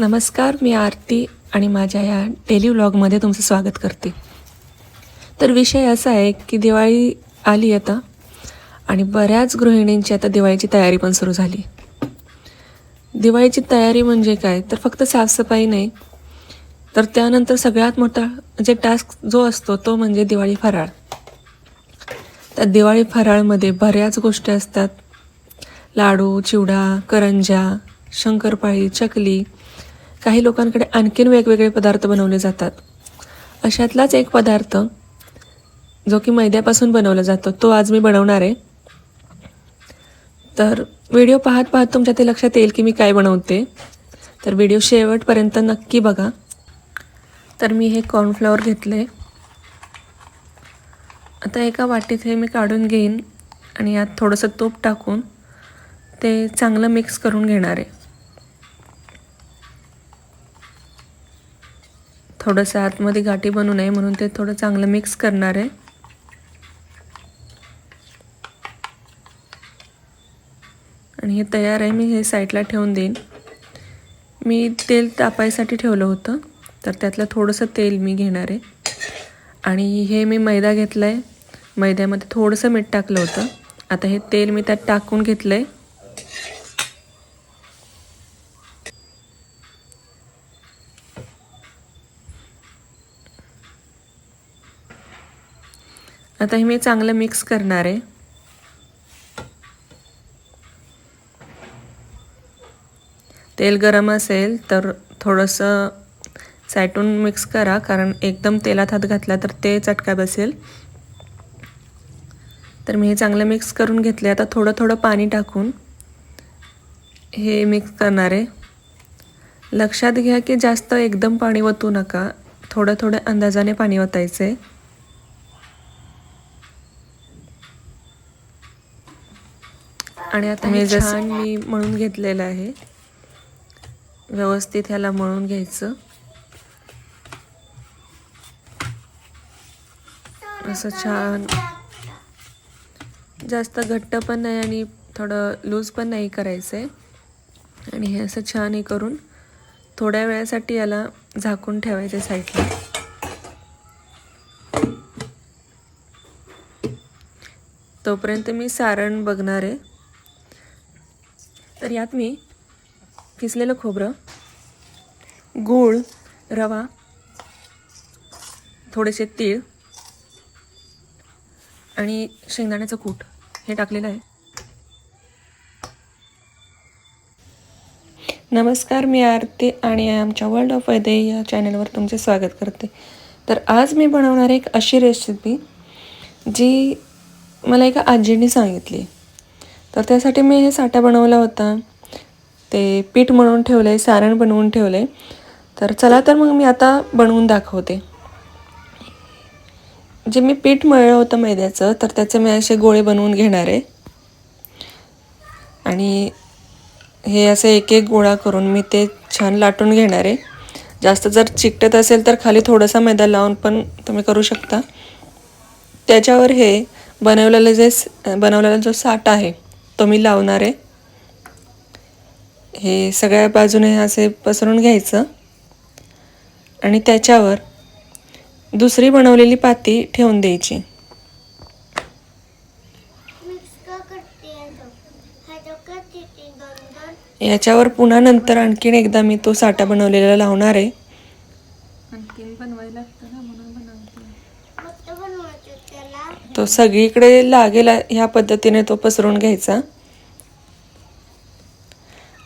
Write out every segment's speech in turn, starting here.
नमस्कार मी आरती आणि माझ्या या डेली व्लॉगमध्ये तुमचं स्वागत करते. तर विषय असा आहे की दिवाळी आली आता आणि बऱ्याच गृहिणींची आता दिवाळीची तयारी पण सुरू झाली. दिवाळीची तयारी म्हणजे काय? तर फक्त साफसफाई नाही तर त्यानंतर सगळ्यात मोठा जे टास्क जो असतो तो म्हणजे दिवाळी फराळ. त्या दिवाळी फराळमध्ये बऱ्याच गोष्टी असतात. लाडू चिवडा करंजा शंकरपाळी चकली काही लोकांकडे आणखीन वेगवेगळे पदार्थ बनवले जातात. अशातलाच एक पदार्थ जो की मैद्यापासून बनवला जातो तो आज मी बनवणार आहे. तर व्हिडिओ पाहत पाहत तुमच्या ते लक्षात येईल की मी काय बनवते. तर व्हिडिओ शेवटपर्यंत नक्की बघा. तर मी हे कॉर्नफ्लॉवर घेतले. आता एका वाटीत हे मी काढून घेईन आणि यात थोडंसं तूप टाकून ते चांगलं मिक्स करून घेणार आहे. थोडंसं आतमध्ये गाठी बनू नये म्हणून ते थोडं चांगलं मिक्स करणार आहे. आणि हे तयार आहे मी हे साईडला ठेवून देईन. मी तेल तापायसाठी ठेवलं होतं तर त्यातलं थोडंसं तेल मी घेणार आहे. आणि हे मी मैदा घेतला आहे मैद्यामध्ये थोडंसं मीठ टाकलं होतं. आता हे तेल मी त्यात टाकून घेतलं आहे आता हे मी चांगलं मिक्स करणार आहे. तेल गरम असेल तर थोडंसं सायटून मिक्स करा कारण एकदम तेलात हात घातला तर ते चटका बसेल. तर मी हे चांगलं मिक्स करून घेतले आता थोडं थोडं पाणी टाकून हे मिक्स करणार आहे. लक्षात घ्या की जास्त एकदम पाणी ओतू नका. थोडं थोडं अंदाजाने पाणी ओतायचं आहे आणि आता हे छान मी मळून घेतलेलं आहे. व्यवस्थित ह्याला मळून घ्यायचं. असं छान. जास्त घट्ट पण नाही आणि थोडं लूज पण नाही करायचं आहे आणि हे असं छान हे करून थोड्या वेळासाठी याला झाकून ठेवायचं साईडला. तोपर्यंत मी सारण बघणार आहे. तर यात मी किसलेलं खोबरं गूळ रवा थोडेसे तीळ आणि शेंगदाण्याचं कूट हे टाकलेलं आहे. नमस्कार मी आरती आणि आमच्या वर्ल्ड ऑफ वैदे या चॅनलवर तुमचे स्वागत करते. तर आज मी बनवणार एक अशी रेसिपी जी मला एका आजीने सांगितली. तर त्यासाठी मी हे साठा बनवला होता. ते पीठ म्हणून ठेवलं आहे सारण बनवून ठेवलं आहे तर चला तर मग मी आता बनवून दाखवते. जे मी पीठ मळलं होतं मैद्याचं तर त्याचे मी असे गोळे बनवून घेणार आहे. आणि हे असे एक एक गोळा करून मी ते छान लाटून घेणार आहे. जास्त जर चिकटत असेल तर खाली थोडासा मैदा लावून पण तुम्ही करू शकता. त्याच्यावर हे बनवलेलं जे बनवलेला जो साठा आहे तो मी लावणार आहे. हे सगळ्या बाजूने असे पसरून घ्यायचं. आणि त्याच्यावर दुसरी बनवलेली पाती ठेवून द्यायची. याच्यावर पुन्हा नंतर आणखीन एकदा मी तो साठा बनवलेला लावणार आहे आणखीन बनवायला लागतं ना म्हणून बनवते तो सगळीकडे लागेल ह्या पद्धतीने तो पसरून घ्यायचा.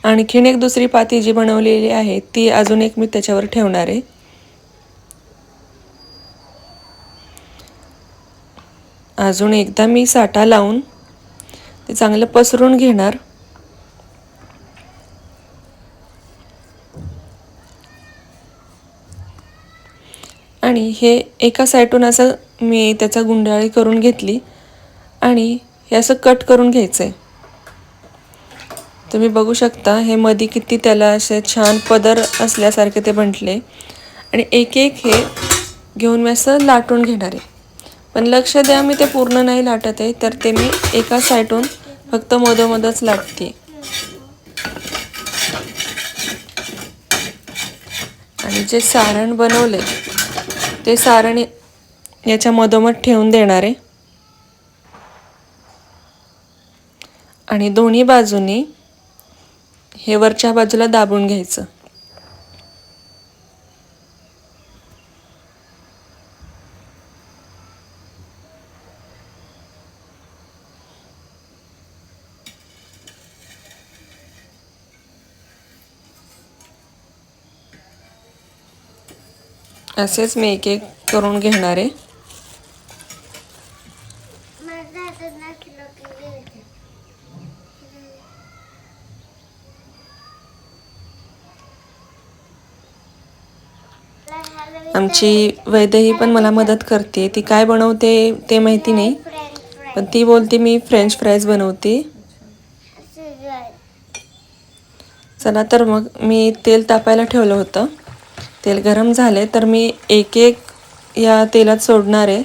आणखीन एक दुसरी पाती जी बनवलेली आहे ती अजून एक मी त्याच्यावर ठेवणार आहे. अजून एकदा मी साठा लावून ते चांगलं पसरून घेणार. आणि हे एका साईडून असं मी त्याचा गुंडाळी करून घेतली आणि हे असं कट करून घ्यायचं आहे तुम्ही बघू शकता हे मध्ये किती त्याला असे छान पदर असल्यासारखे ते म्हटले. आणि एक एक हे घेऊन मी असं लाटून घेणार आहे. पण लक्ष द्या मी ते पूर्ण नाही लाटत आहे तर ते मी एका साईडून फक्त मधोमधच लाटते. आणि जे सारण बनवले ते सारण याच्या मधोमध ठेवून देणार. आहे आणि दोन्ही बाजूनी हे वरच्या बाजूला दाबून घ्यायचं. असेच मी एक एक करून घेणार आहे. आमची वैदेही पण मला मदत करते. ती काय बनवते ते माहिती नाही. पण ती बोलते मी फ्रेंच फ्राईज बनवते. चला तर मग मी तेल तापायला ठेवलं होतं. तेल गरम झाले तर मी एक एक या तेलात सोडणार आहे.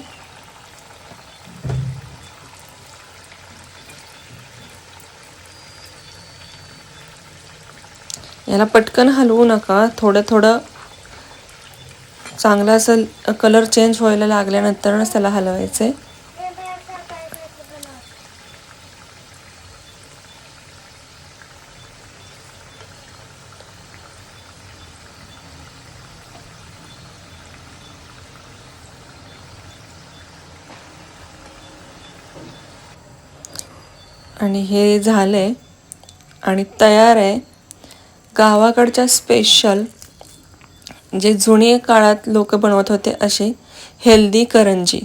याला पटकन हलवू नका. थोडं थोडं चांगलं असं कलर चेंज व्हायला लागल्यानंतरच त्याला हलवायचं. आहे आणि हे झालं आहे आणि तयार आहे. गावाकडच्या स्पेशल जे जुने काळात लोक बनवत होते असे हेल्दी करंजी